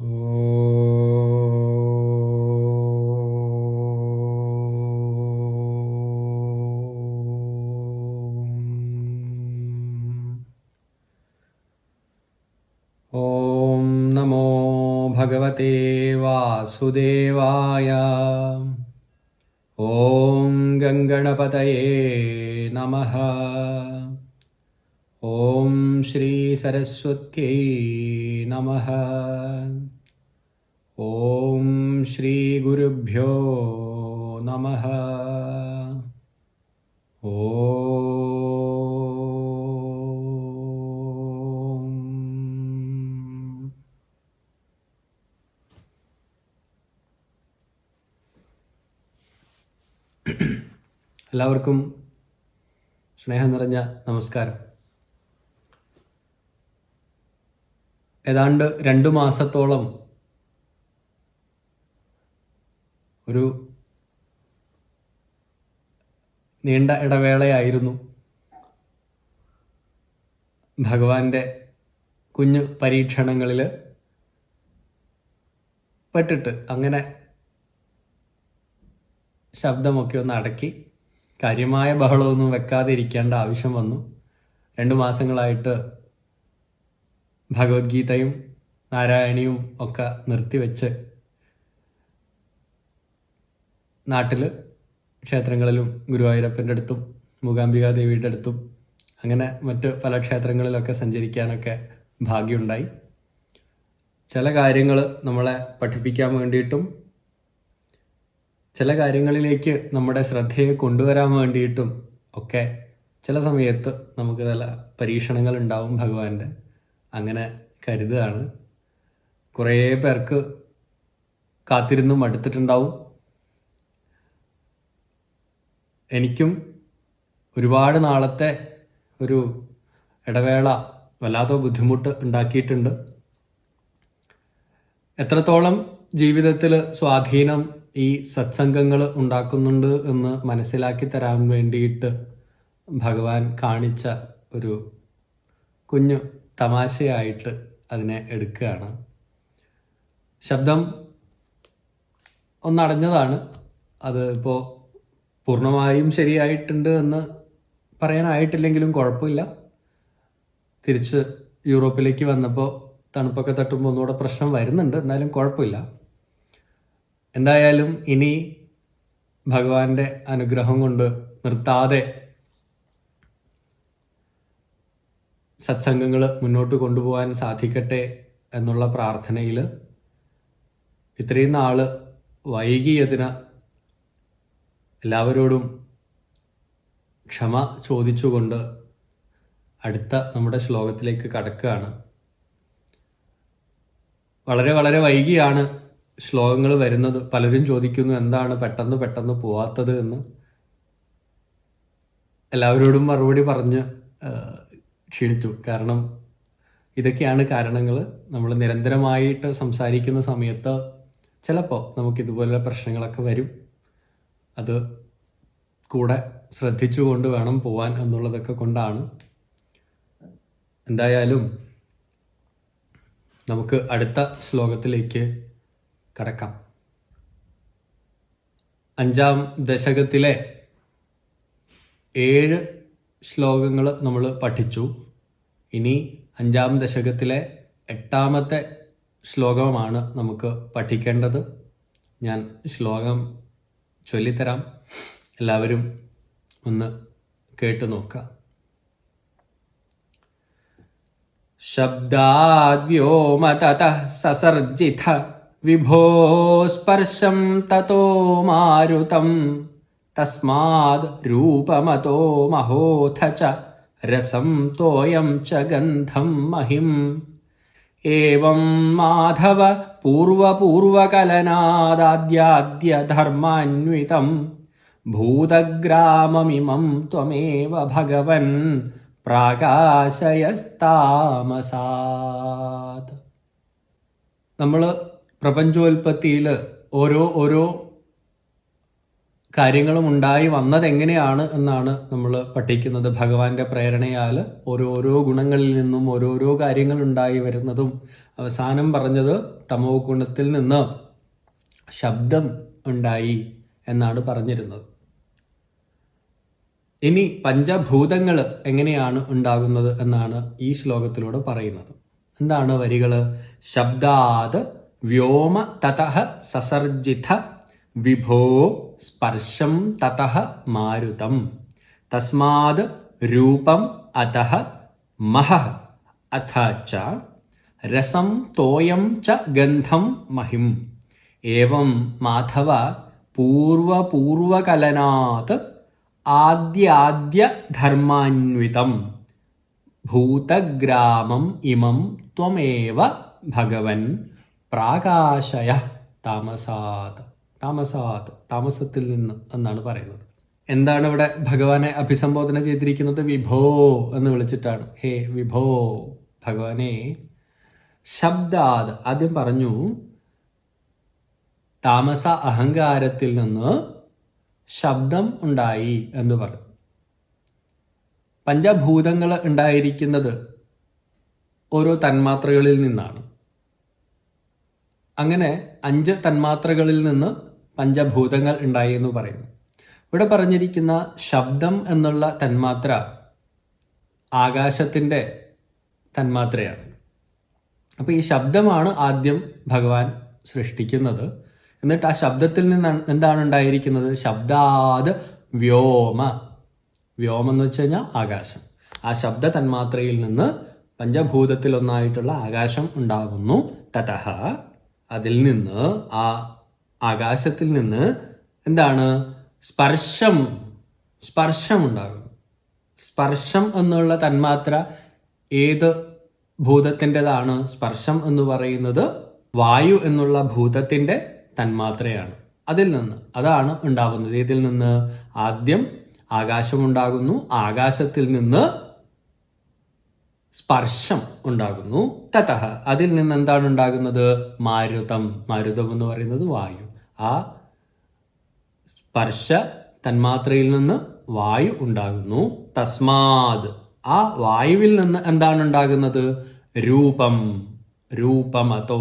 ॐ नमो भगवते वासुदेवाय। ॐ गङ्गणपतये नमः। ॐ श्रीसरस्वत्यै नमः ഓം ശ്രീ ഗുരുഭ്യോ നമ. ഓ. എല്ലാവർക്കും സ്നേഹം നിറഞ്ഞ നമസ്കാരം. ഏതാണ്ട് രണ്ടു മാസത്തോളം ഒരു നീണ്ട ഇടവേളയായിരുന്നു ഭഗവാന്റെ കുഞ്ഞു പരീക്ഷണങ്ങളിൽ പെട്ടിട്ട് അങ്ങനെ ശബ്ദമൊക്കെ ഒന്ന് അടക്കി കാര്യമായ ബഹളമൊന്നും വെക്കാതെ ഇരിക്കേണ്ട ആവശ്യം വന്നു. രണ്ട് മാസങ്ങളായിട്ട് ഭഗവത്ഗീതയും നാരായണിയും ഒക്കെ നിർത്തിവെച്ച് നാട്ടിൽ ക്ഷേത്രങ്ങളിലും ഗുരുവായൂരപ്പന്റെ അടുത്തും മൂകാംബിക ദേവിയുടെ അടുത്തും അങ്ങനെ മറ്റ് പല ക്ഷേത്രങ്ങളിലൊക്കെ സഞ്ചരിക്കാനൊക്കെ ഭാഗ്യമുണ്ടായി. ചില കാര്യങ്ങൾ നമ്മളെ പഠിപ്പിക്കാൻ വേണ്ടിയിട്ടും ചില കാര്യങ്ങളിലേക്ക് നമ്മുടെ ശ്രദ്ധയെ കൊണ്ടുവരാൻ വേണ്ടിയിട്ടും ഒക്കെ ചില സമയത്ത് നമുക്ക് ചില പരീക്ഷണങ്ങൾ ഉണ്ടാവും ഭഗവാന്റെ. അങ്ങനെ കരുതുകയാണ്. കുറേ പേർക്ക് കാത്തിരുന്നും മടുത്തിട്ടുണ്ടാവും എനിക്കും ഒരുപാട് നാളത്തെ ഒരു ഇടവേള വല്ലാത്ത ബുദ്ധിമുട്ട് ഉണ്ടാക്കിയിട്ടുണ്ട്. എത്രത്തോളം ജീവിതത്തിൽ സ്വാധീനം ഈ സത്സംഗങ്ങൾ ഉണ്ടാക്കുന്നുണ്ട് എന്ന് മനസ്സിലാക്കി തരാൻ വേണ്ടിയിട്ട് ഭഗവാൻ കാണിച്ച ഒരു കുഞ്ഞു തമാശയായിട്ട് അതിനെ എടുക്കുകയാണ്. ശബ്ദം ഒന്നടഞ്ഞതാണ്. അത് ഇപ്പോൾ പൂർണമായും ശരിയായിട്ടുണ്ട് എന്ന് പറയാനായിട്ടില്ലെങ്കിലും കുഴപ്പമില്ല. തിരിച്ച് യൂറോപ്പിലേക്ക് വന്നപ്പോൾ തണുപ്പൊക്കെ തട്ടുമ്പോൾ ഒന്നുകൂടെ പ്രശ്നം വരുന്നുണ്ട്. എന്നാലും കുഴപ്പമില്ല. എന്തായാലും ഇനി ഭഗവാന്റെ അനുഗ്രഹം കൊണ്ട് നിർത്താതെ സത്സംഗങ്ങൾ മുന്നോട്ട് കൊണ്ടുപോകാൻ സാധിക്കട്ടെ എന്നുള്ള പ്രാർത്ഥനയിൽ ഇത്രയും നാൾ വൈകിയതിന് എല്ലാവരോടും ക്ഷമ ചോദിച്ചുകൊണ്ട് അടുത്ത നമ്മുടെ ശ്ലോകത്തിലേക്ക് കടക്കുകയാണ്. വളരെ വളരെ വൈകിയാണ് ശ്ലോകങ്ങൾ വരുന്നത്. പലരും ചോദിക്കുന്നു എന്താണ് പെട്ടെന്ന് പെട്ടെന്ന് പോവാത്തത് എന്ന്. എല്ലാവരോടും മറുപടി പറഞ്ഞ് ക്ഷീണിച്ചു. കാരണം ഇതൊക്കെയാണ് കാരണങ്ങൾ. നമ്മൾ നിരന്തരമായിട്ട് സംസാരിക്കുന്ന സമയത്ത് ചിലപ്പോൾ നമുക്ക് ഇതുപോലുള്ള പ്രശ്നങ്ങളൊക്കെ വരും. അത് കൂടെ ശ്രദ്ധിച്ചുകൊണ്ട് വേണം പോവാൻ എന്നുള്ളതൊക്കെ കൊണ്ടാണ്. എന്തായാലും നമുക്ക് അടുത്ത ശ്ലോകത്തിലേക്ക് കടക്കാം. അഞ്ചാം ദശകത്തിലെ ഏഴ് ശ്ലോകങ്ങൾ നമ്മൾ പഠിച്ചു. ഇനി അഞ്ചാം ദശകത്തിലെ എട്ടാമത്തെ ശ്ലോകമാണ് നമുക്ക് പഠിക്കേണ്ടത്. ഞാൻ ശ്ലോകം ചൊല്ലിത്തരാം എല്ലാവരും ഒന്ന് കേട്ടു നോക്കാം शब्दाद्व्योम ततः ससर्जिथ विभो स्पर्शं ततो मारुतं तस्माद् रूपमतो महोऽथ च रसं तोयं च गन्धं महिम् एवं माधव पूर्वपूर्वकलनादाद्याद्यधर्मान्वितं भूतग्राममिमं त्वमेव भगवन् പ്രാകാശയസ്താമസാത് നമ്മൾ പ്രപഞ്ചോൽപത്തിയിൽ ഓരോ ഓരോ കാര്യങ്ങളും ഉണ്ടായി വന്നത് എങ്ങനെയാണ് എന്നാണ് നമ്മൾ പഠിക്കുന്നത്. ഭഗവാന്റെ പ്രേരണയാൽ ഓരോരോ ഗുണങ്ങളിൽ നിന്നും ഓരോരോ കാര്യങ്ങൾ ഉണ്ടായി വരുന്നതും അവസാനം പറഞ്ഞത് തമോ ഗുണത്തിൽ നിന്ന് ശബ്ദം ഉണ്ടായി എന്നാണ് പറഞ്ഞിരുന്നത്. ഇനി പഞ്ചഭൂതങ്ങൾ എങ്ങനെയാണ് ഉണ്ടാകുന്നത് എന്നാണ് ഈ ശ്ലോകത്തിലൂടെ പറയുന്നത്. എന്താണ് വരികൾ ശബ്ദാത് വ്യോമ തതഃ സസർജിത വിഭോ സ്പർശം തതഃ മാരുതം. തസ്മാത് രൂപം അതഃ മഹ അഥ ച രസം തോയം ച ഗന്ധം മഹിം. ഏവം മാധവ പൂർവപൂർവകലനാത് ആദ്യാദ്യധർമാന്വിതം ഭൂതഗ്രാമം ഇമം ത്വമേവ ഭഗവൻ പ്രാകാശയ താമസാത്. താമസാത് താമസത്തിൽ നിന്ന് എന്നാണ് പറയുന്നത്. എന്താണ് ഇവിടെ ഭഗവാനെ അഭിസംബോധന ചെയ്തിരിക്കുന്നത്? വിഭോ എന്ന് വിളിച്ചിട്ടാണ്. ഹേ വിഭോ ഭഗവാനെ. ശബ്ദാത്. ആദ്യം പറഞ്ഞു താമസ അഹങ്കാരത്തിൽ നിന്ന് ശബ്ദം ഉണ്ടായി എന്ന് പറഞ്ഞു. പഞ്ചഭൂതങ്ങൾ ഉണ്ടായിരിക്കുന്നത് ഓരോ തന്മാത്രകളിൽ നിന്നാണ്. അങ്ങനെ അഞ്ച് തന്മാത്രകളിൽ നിന്ന് പഞ്ചഭൂതങ്ങൾ ഉണ്ടായി എന്ന് പറയുന്നു. ഇവിടെ പറഞ്ഞിരിക്കുന്ന ശബ്ദം എന്നുള്ള തന്മാത്ര ആകാശത്തിന്റെ തന്മാത്രയാണ്. അപ്പോൾ ഈ ശബ്ദമാണ് ആദ്യം ഭഗവാൻ സൃഷ്ടിക്കുന്നത്. എന്നിട്ട് ആ ശബ്ദത്തിൽ നിന്നാണ് എന്താണ് ഉണ്ടായിരിക്കുന്നത്? ശബ്ദാത് വ്യോമ. വ്യോമം എന്ന് വെച്ച് കഴിഞ്ഞാൽ ആകാശം. ആ ശബ്ദ തന്മാത്രയിൽ നിന്ന് പഞ്ചഭൂതത്തിലൊന്നായിട്ടുള്ള ആകാശം ഉണ്ടാകുന്നു. തതഹ. അതിൽ നിന്ന് ആ ആകാശത്തിൽ നിന്ന് എന്താണ്? സ്പർശം സ്പർശം ഉണ്ടാകുന്നു. സ്പർശം എന്നുള്ള തന്മാത്ര ഏത് ഭൂതത്തിന്റെതാണ്? സ്പർശം എന്ന് പറയുന്നത് വായു എന്നുള്ള ഭൂതത്തിന്റെ തന്മാത്രയാണ്. അതിൽ നിന്ന് അതാണ് ഉണ്ടാവുന്നത് ഇതിൽ നിന്ന്? ആദ്യം ആകാശമുണ്ടാകുന്നു ആകാശത്തിൽ നിന്ന് സ്പർശം ഉണ്ടാകുന്നു. തതഹ അതിൽ നിന്ന് എന്താണ് ഉണ്ടാകുന്നത്? മാരുതം. മാരുതം എന്ന് പറയുന്നത് വായു. ആ സ്പർശ തന്മാത്രയിൽ നിന്ന് വായു ഉണ്ടാകുന്നു. തസ്മാത് ആ വായുവിൽ നിന്ന് എന്താണ് ഉണ്ടാകുന്നത്? രൂപം. രൂപം അതോ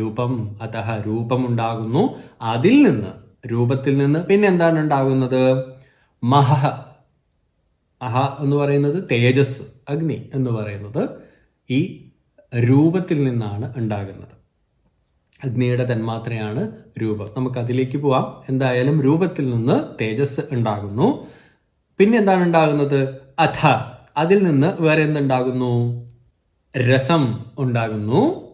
രൂപം അതഹ രൂപമുണ്ടാകുന്നു അതിൽ നിന്ന് രൂപത്തിൽ നിന്ന് പിന്നെ എന്താണ് ഉണ്ടാകുന്നത്? മഹ. അഹ എന്ന് പറയുന്നത് തേജസ് അഗ്നി എന്ന് പറയുന്നത് ഈ രൂപത്തിൽ നിന്നാണ് ഉണ്ടാകുന്നത്. അഗ്നിയുടെ തന്മാത്രയാണ് രൂപം. നമുക്ക് അതിലേക്ക് പോവാം. എന്തായാലും രൂപത്തിൽ നിന്ന് തേജസ് ഉണ്ടാകുന്നു. പിന്നെ എന്താണ് ഉണ്ടാകുന്നത്? അഥ. അതിൽ നിന്ന് വേറെ എന്തുണ്ടാകുന്നു? രസം ഉണ്ടാകുന്നു.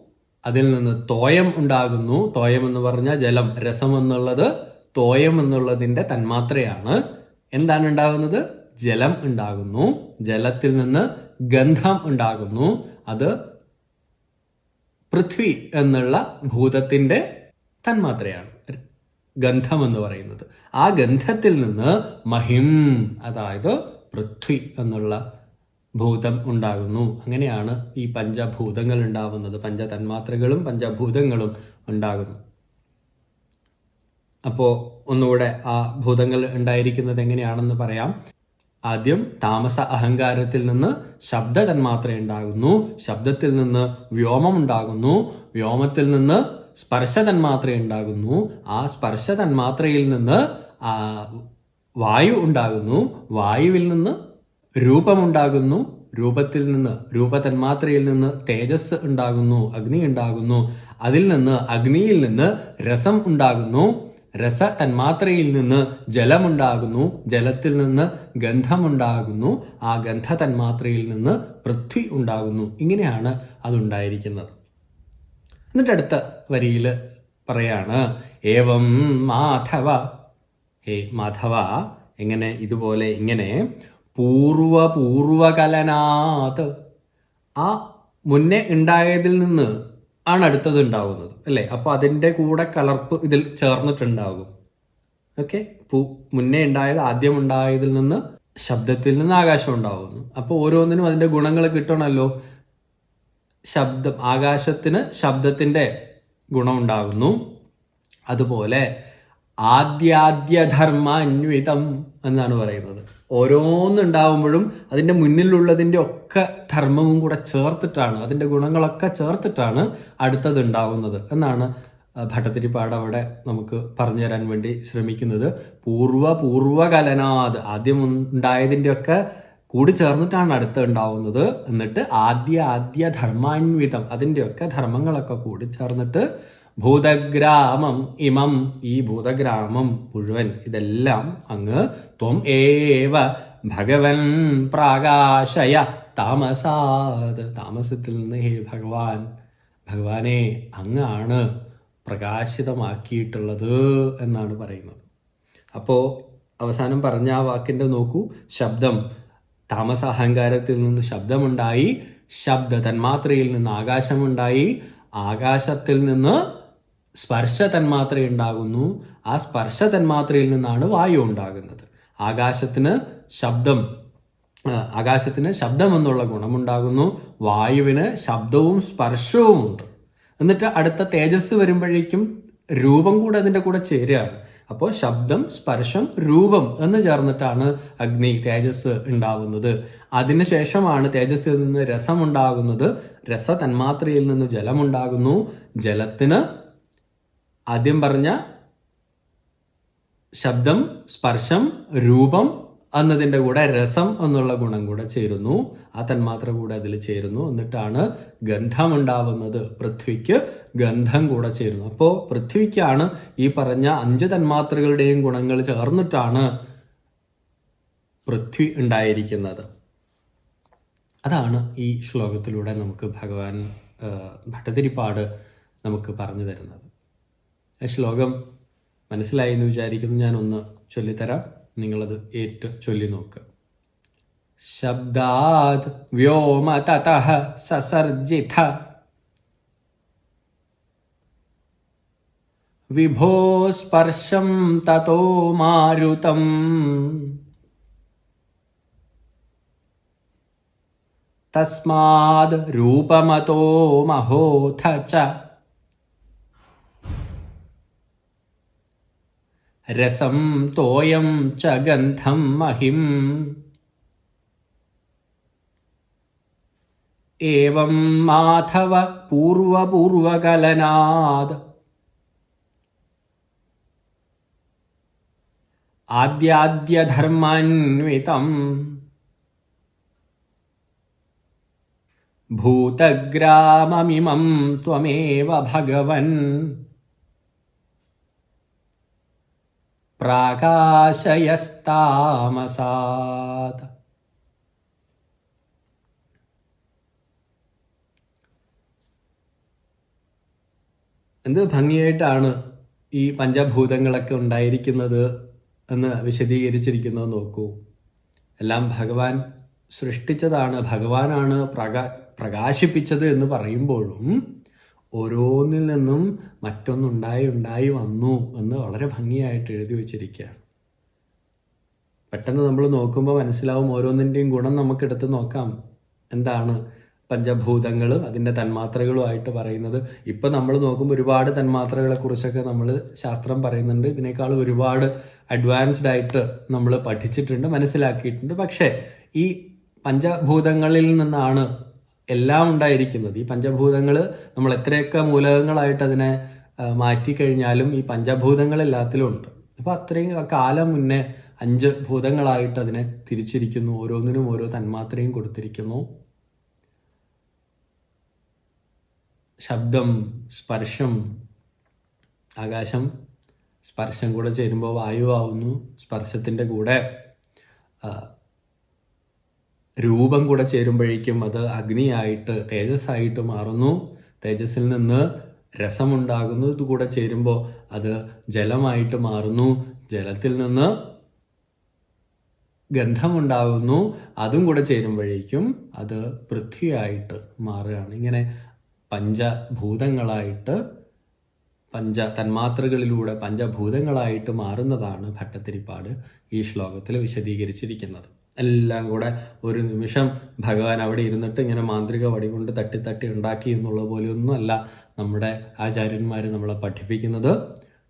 അതിൽ നിന്ന് തോയം ഉണ്ടാകുന്നു. തോയം എന്ന് പറഞ്ഞാൽ ജലം. രസം എന്നുള്ളത് തോയം എന്നുള്ളതിന്റെ തന്മാത്രയാണ്. എന്താണ് ഉണ്ടാകുന്നത്? ജലം ഉണ്ടാകുന്നു. ജലത്തിൽ നിന്ന് ഗന്ധം ഉണ്ടാകുന്നു. അത് പൃഥ്വി എന്നുള്ള ഭൂതത്തിന്റെ തന്മാത്രയാണ് ഗന്ധം എന്ന് പറയുന്നത്. ആ ഗന്ധത്തിൽ നിന്ന് മഹിം അതായത് പൃഥ്വി എന്നുള്ള ഭൂതം ഉണ്ടാകുന്നു. അങ്ങനെയാണ് ഈ പഞ്ചഭൂതങ്ങൾ ഉണ്ടാവുന്നത്. പഞ്ചതന്മാത്രകളും പഞ്ചഭൂതങ്ങളും ഉണ്ടാകുന്നു. അപ്പോ ഒന്നുകൂടെ ആ ഭൂതങ്ങൾ ഉണ്ടായിരിക്കുന്നത് എങ്ങനെയാണെന്ന് പറയാം. ആദ്യം താമസ അഹങ്കാരത്തിൽ നിന്ന് ശബ്ദ തന്മാത്ര ഉണ്ടാകുന്നു. ശബ്ദത്തിൽ നിന്ന് വ്യോമം ഉണ്ടാകുന്നു. വ്യോമത്തിൽ നിന്ന് സ്പർശ തന്മാത്ര ഉണ്ടാകുന്നു. ആ സ്പർശ തന്മാത്രയിൽ നിന്ന് വായു ഉണ്ടാകുന്നു. വായുവിൽ നിന്ന് രൂപമുണ്ടാകുന്നു രൂപത്തിൽ നിന്ന് രൂപതന്മാത്രയിൽ നിന്ന് തേജസ് ഉണ്ടാകുന്നു. അഗ്നി ഉണ്ടാകുന്നു. അതിൽ നിന്ന് അഗ്നിയിൽ നിന്ന് രസം ഉണ്ടാകുന്നു. രസ തന്മാത്രയിൽ നിന്ന് ജലമുണ്ടാകുന്നു ജലത്തിൽ നിന്ന് ഗന്ധമുണ്ടാകുന്നു ആ ഗന്ധ തന്മാത്രയിൽ നിന്ന് പൃഥ്വി ഉണ്ടാകുന്നു. ഇങ്ങനെയാണ് അതുണ്ടായിരിക്കുന്നത്. എന്നിട്ട് അടുത്ത വരിയിൽ പറയാണ് ഏവം മാധവ ഹേ മാധവ എങ്ങനെ ഇതുപോലെ ഇങ്ങനെ പൂർവ പൂർവകലനാത് ആ മുന്നേ ഉണ്ടായതിൽ നിന്ന് ആണ് അടുത്തത് ഉണ്ടാവുന്നത് അല്ലേ? അപ്പൊ അതിന്റെ കൂടെ കലർപ്പ് ഇതിൽ ചേർന്നിട്ടുണ്ടാകും. ഓക്കെ? പൂ മുന്നേ ഉണ്ടായത് ആദ്യം ഉണ്ടായതിൽ നിന്ന് ശബ്ദത്തിൽ നിന്ന് ആകാശം ഉണ്ടാവുന്നു. അപ്പോൾ ഓരോന്നിനും അതിന്റെ ഗുണങ്ങൾ കിട്ടണമല്ലോ ശബ്ദം ആകാശത്തിന് ശബ്ദത്തിന്റെ ഗുണം ഉണ്ടാകുന്നു. അതുപോലെ ആദ്യാദ്യധർമാന്വിതം എന്നാണ് പറയുന്നത്. ഓരോന്നുണ്ടാവുമ്പോഴും അതിന്റെ മുന്നിലുള്ളതിന്റെ ഒക്കെ ധർമ്മവും കൂടെ ചേർത്തിട്ടാണ് അതിന്റെ ഗുണങ്ങളൊക്കെ ചേർത്തിട്ടാണ് അടുത്തത് ഉണ്ടാവുന്നത് എന്നാണ് ഭട്ടത്തിരിപ്പാട് അവിടെ നമുക്ക് പറഞ്ഞു തരാൻ വേണ്ടി ശ്രമിക്കുന്നത്. പൂർവ പൂർവകലനാത് ആദ്യം ഉണ്ടായതിന്റെ ഒക്കെ കൂടി ചേർന്നിട്ടാണ് അടുത്ത് ഉണ്ടാവുന്നത് എന്നിട്ട് ആദ്യ ആദ്യ ധർമാന്വിതം അതിന്റെയൊക്കെ ധർമ്മങ്ങളൊക്കെ കൂടി ചേർന്നിട്ട് ഭൂതഗ്രാമം ഇമം. ഈ ഭൂതഗ്രാമം മുഴുവൻ ഇതെല്ലാം അങ്ങ് ത്വം ഏവ ഭഗവൻ പ്രാകാശയ താമസാത്. താമസത്തിൽ നിന്ന് ഹേ ഭഗവാൻ ഭഗവാനെ അങ്ങാണ് പ്രകാശിതമാക്കിയിട്ടുള്ളത് എന്നാണ് പറയുന്നത്. അപ്പോൾ അവസാനം പറഞ്ഞ ആ വാക്കിന്റെ നോക്കൂ. ശബ്ദം താമസ അഹങ്കാരത്തിൽ നിന്ന് ശബ്ദമുണ്ടായി. ശബ്ദ തന്മാത്രയിൽ നിന്ന് ആകാശമുണ്ടായി. ആകാശത്തിൽ നിന്ന് സ്പർശ തന്മാത്ര ഉണ്ടാകുന്നു. ആ സ്പർശ തന്മാത്രയിൽ നിന്നാണ് വായു ഉണ്ടാകുന്നത്. ആകാശത്തിന് ശബ്ദം ആകാശത്തിന് ശബ്ദം എന്നുള്ള ഗുണമുണ്ടാകുന്നു. വായുവിന് ശബ്ദവും സ്പർശവും ഉണ്ട്. എന്നിട്ട് അടുത്ത തേജസ് വരുമ്പോഴേക്കും രൂപം കൂടെ അതിന്റെ കൂടെ ചേരുകയാണ്. അപ്പോൾ ശബ്ദം സ്പർശം രൂപം എന്ന് ചേർന്നിട്ടാണ് അഗ്നി തേജസ് ഉണ്ടാവുന്നത്. അതിനുശേഷമാണ് തേജസ്സിൽ നിന്ന് രസം ഉണ്ടാകുന്നത് രസ തന്മാത്രയിൽ നിന്ന് ജലമുണ്ടാകുന്നു. ജലത്തിന് ആദ്യം പറഞ്ഞ ശബ്ദം സ്പർശം രൂപം എന്നതിന്റെ കൂടെ രസം എന്നുള്ള ഗുണം കൂടെ ചേരുന്നു. ആ തന്മാത്ര കൂടെ അതിൽ ചേരുന്നു. എന്നിട്ടാണ് ഗന്ധമുണ്ടാവുന്നത്. പൃഥ്വിക്ക് ഗന്ധം കൂടെ ചേരുന്നു. അപ്പോൾ പൃഥ്വിക്കാണ് ഈ പറഞ്ഞ അഞ്ച് തന്മാത്രകളുടെയും ഗുണങ്ങൾ ചേർന്നിട്ടാണ് പൃഥ്വി ഉണ്ടായിരിക്കുന്നത്. അതാണ് ഈ ശ്ലോകത്തിലൂടെ നമുക്ക് ഭഗവാൻ ഭട്ടതിരിപ്പാട് നമുക്ക് പറഞ്ഞു തരുന്നത്. ശ്ലോകം മനസ്സിലായി എന്ന് വിചാരിക്കുന്നു. ഞാനൊന്ന് ചൊല്ലിത്തരാം. നിങ്ങളത് ഏറ്റ് ചൊല്ലി നോക്കുക ശബ്ദാത് വ്യോമ തത സസർജിത വിഭോ സ്പർശം തതോ മാരുതം തസ്മാത് രൂപമതോ മഹോഥ ച രസം തോയം ച ഗന്ധം മഹിം. ഏവം മാധവ പൂർവപൂർവകലനാദ്. ആദ്യാദ്യധർമാന്വിതം ഭൂതഗ്രാമമിമം ത്വമേവ ഭഗവൻ. പ്രാകാശയസ്താമസാത്. എന്ത് ഭംഗിയായിട്ടാണ് ഈ പഞ്ചഭൂതങ്ങളൊക്കെ ഉണ്ടായിരിക്കുന്നത് എന്ന് വിശദീകരിച്ചിരിക്കുന്നത് നോക്കൂ. എല്ലാം ഭഗവാൻ സൃഷ്ടിച്ചതാണ് ഭഗവാനാണ് പ്രകാ പ്രകാശിപ്പിച്ചത് എന്ന് പറയുമ്പോഴും ഓരോന്നിൽ നിന്നും മറ്റൊന്നുണ്ടായി ഉണ്ടായി വന്നു എന്ന് വളരെ ഭംഗിയായിട്ട് എഴുതി വച്ചിരിക്കുകയാണ്. പെട്ടെന്ന് നമ്മൾ നോക്കുമ്പോൾ മനസ്സിലാവും ഓരോന്നിന്റെയും ഗുണം നമുക്കെടുത്ത് നോക്കാം. എന്താണ് പഞ്ചഭൂതങ്ങൾ അതിന്റെ തന്മാത്രകളുമായിട്ട് പറയുന്നത്? ഇപ്പം നമ്മൾ നോക്കുമ്പോൾ ഒരുപാട് തന്മാത്രകളെ കുറിച്ചൊക്കെ നമ്മൾ ശാസ്ത്രം പറയുന്നുണ്ട്. ഇതിനേക്കാൾ ഒരുപാട് അഡ്വാൻസ്ഡ് ആയിട്ട് നമ്മൾ പഠിച്ചിട്ടുണ്ട് മനസ്സിലാക്കിയിട്ടുണ്ട്. പക്ഷേ ഈ പഞ്ചഭൂതങ്ങളിൽ നിന്നാണ് എല്ലാം ഉണ്ടായിരിക്കുന്നത്. ഈ പഞ്ചഭൂതങ്ങൾ നമ്മൾ എത്രയൊക്കെ മൂലകങ്ങളായിട്ട് അതിനെ മാറ്റിക്കഴിഞ്ഞാലും ഈ പഞ്ചഭൂതങ്ങൾ എല്ലാത്തിലും ഉണ്ട്. അപ്പോൾ അത്രയും കാലം മുന്നേ അഞ്ച് ഭൂതങ്ങളായിട്ട് അതിനെ തിരിച്ചിരിക്കുന്നു. ഓരോന്നിനും ഓരോ തന്മാത്രയും കൊടുത്തിരിക്കുന്നു. ശബ്ദം സ്പർശം ആകാശം സ്പർശം കൂടെ ചേരുമ്പോൾ വായുവാവുന്നു സ്പർശത്തിന്റെ കൂടെ രൂപം കൂടെ ചേരുമ്പോഴേക്കും അത് അഗ്നിയായിട്ട് തേജസ്സായിട്ട് മാറുന്നു. തേജസ്സിൽ നിന്ന് രസമുണ്ടാകുന്നു. ഇത് കൂടെ ചേരുമ്പോൾ അത് ജലമായിട്ട് മാറുന്നു. ജലത്തിൽ നിന്ന് ഗന്ധമുണ്ടാകുന്നു. അതും കൂടെ ചേരുമ്പോഴേക്കും അത് പൃഥ്വിയായിട്ട് മാറുകയാണ്. ഇങ്ങനെ പഞ്ചഭൂതങ്ങളായിട്ട് പഞ്ച തന്മാത്രകളിലൂടെ പഞ്ചഭൂതങ്ങളായിട്ട് മാറുന്നതാണ് ഭട്ടത്തിരിപ്പാട് ഈ ശ്ലോകത്തിൽ വിശദീകരിച്ചിരിക്കുന്നത്. എല്ലാം കൂടെ ഒരു നിമിഷം ഭഗവാൻ അവിടെ ഇരുന്നിട്ട് ഇങ്ങനെ മാന്ത്രിക വടി കൊണ്ട് തട്ടി തട്ടി ഉണ്ടാക്കി എന്നുള്ള പോലെയൊന്നും അല്ല നമ്മുടെ ആചാര്യന്മാർ നമ്മളെ പഠിപ്പിക്കുന്നത്.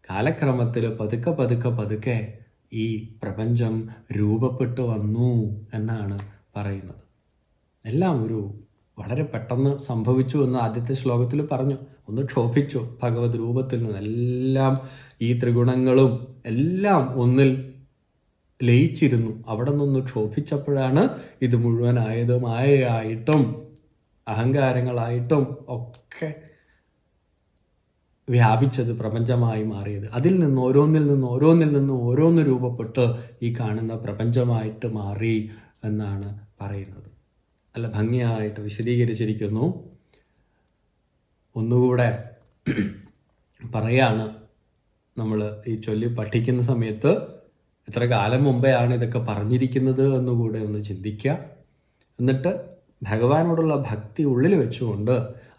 കാലക്രമത്തിൽ പതുക്കെ പതുക്കെ പതുക്കെ ഈ പ്രപഞ്ചം രൂപപ്പെട്ടു വന്നു എന്നാണ് പറയുന്നത്. എല്ലാം ഒരു വളരെ പെട്ടെന്ന് സംഭവിച്ചു എന്ന് ആദ്യത്തെ ശ്ലോകത്തിൽ പറഞ്ഞു. ഒന്ന് ക്ഷോഭിച്ചു ഭഗവത് രൂപത്തിൽ നിന്ന് എല്ലാം ഈ ത്രിഗുണങ്ങളും എല്ലാം ഒന്നിൽ ലയിച്ചിരുന്നു. അവിടെ നിന്ന് ക്ഷോഭിച്ചപ്പോഴാണ് ഇത് മുഴുവനായത് മായയായിട്ടും അഹങ്കാരങ്ങളായിട്ടും ഒക്കെ വ്യാപിച്ചത് പ്രപഞ്ചമായി മാറിയത്. അതിൽ നിന്ന് ഓരോന്നിൽ നിന്ന് ഓരോന്നിൽ നിന്ന് ഓരോന്ന് രൂപപ്പെട്ട് ഈ കാണുന്ന പ്രപഞ്ചമായിട്ട് മാറി എന്നാണ് പറയുന്നത്. നല്ല ഭംഗിയായിട്ട് വിശദീകരിച്ചിരിക്കുന്നു. ഒന്നുകൂടെ പറയാണ് നമ്മൾ ഈ ചൊല്ലി പഠിക്കുന്ന സമയത്ത് എത്ര കാലം മുമ്പേ ആണ് ഇതൊക്കെ പറഞ്ഞിരിക്കുന്നത് എന്നുകൂടെ ഒന്ന് ചിന്തിക്കുക. എന്നിട്ട് ഭഗവാനോടുള്ള ഭക്തി ഉള്ളിൽ വെച്ചുകൊണ്ട്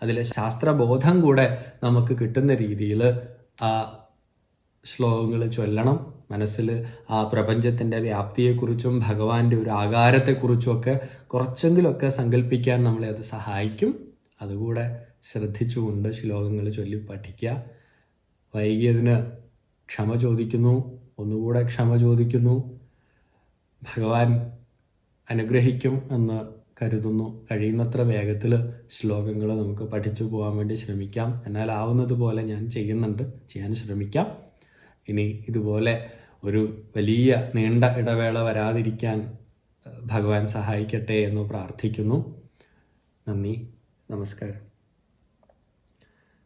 അതിലെ ശാസ്ത്രബോധം കൂടെ നമുക്ക് കിട്ടുന്ന രീതിയിൽ ആ ശ്ലോകങ്ങൾ ചൊല്ലണം. മനസ്സിൽ ആ പ്രപഞ്ചത്തിന്റെ വ്യാപ്തിയെക്കുറിച്ചും ഭഗവാന്റെ ഒരു ആകാരത്തെക്കുറിച്ചും ഒക്കെ കുറച്ചെങ്കിലുമൊക്കെ സങ്കല്പിക്കാൻ നമ്മളെ അത് സഹായിക്കും. അതുകൂടെ ശ്രദ്ധിച്ചുകൊണ്ട് ശ്ലോകങ്ങൾ ചൊല്ലി പഠിക്കുക. വൈകിയതിന് ക്ഷമ ചോദിക്കുന്നു. ഒന്നുകൂടെ ക്ഷമ ചോദിക്കുന്നു. ഭഗവാൻ അനുഗ്രഹിക്കും എന്ന് കരുതുന്നു. കഴിയുന്നത്ര വേഗത്തിൽ ശ്ലോകങ്ങൾ നമുക്ക് പഠിച്ചു പോകാൻ വേണ്ടി ശ്രമിക്കാം. എന്നാൽ ആവുന്നത് പോലെ ഞാൻ ചെയ്യുന്നുണ്ട്. ചെയ്യാൻ ശ്രമിക്കാം. ഇനി ഇതുപോലെ ഒരു വലിയ നീണ്ട ഇടവേള വരാതിരിക്കാൻ ഭഗവാൻ സഹായിക്കട്ടെ എന്ന് പ്രാർത്ഥിക്കുന്നു. നന്ദി. നമസ്കാരം.